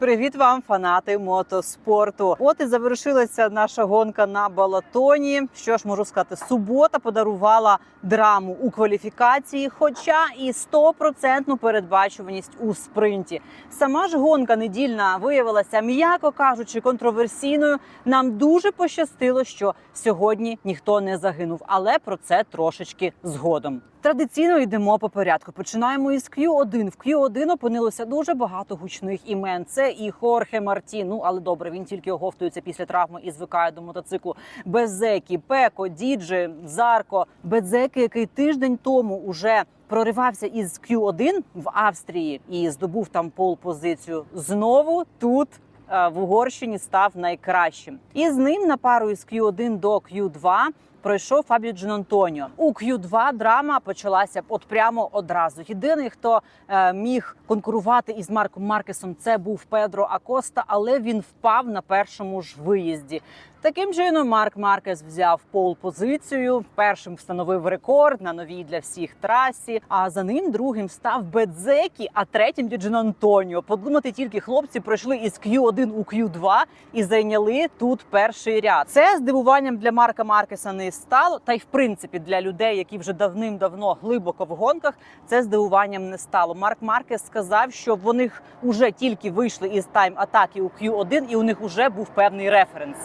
Привіт вам, фанати мотоспорту. От і завершилася наша гонка на балатоні. Що ж можу сказати, субота подарувала драму у кваліфікації, хоча і стопроцентну передбачуваність у спринті. Сама ж гонка недільна виявилася, м'яко кажучи, контроверсійною. Нам дуже пощастило, що сьогодні ніхто не загинув, але про це трошечки згодом. Традиційно йдемо по порядку. Починаємо із Q1. В Q1 опинилося дуже багато гучних імен. Це і Хорхе Мартін. Ну але добре, він тільки оговтується після травми і звикає до мотоциклу. Безекі, Пеко, Діджи, Зарко, Безеки, який тиждень тому уже проривався із Q1 в Австрії і здобув там пол позицію. Знову тут. е, В Угорщині став найкращим, і з ним на пару із Q1 до Q2 пройшов Фабіо Джанантоніо. У Q2 драма почалася от прямо одразу. Єдиний, хто е, міг конкурувати із Марком Маркесом, це був Педро Акоста, але він впав на першому ж виїзді. Таким чином, Марк Маркес взяв пол позицію. Першим встановив рекорд на новій для всіх трасі. А за ним другим став Бедзекі, а третім Діджин Антоніо. Подумати тільки хлопці пройшли із Q1 у Q2 і зайняли тут перший ряд. Це здивуванням для Марка Маркеса не стало. Та й в принципі для людей, які вже давним-давно глибоко в гонках, це здивуванням не стало. Марк Маркес сказав, що вони вже тільки вийшли із тайм атаки у Q1, і у них вже був певний референс.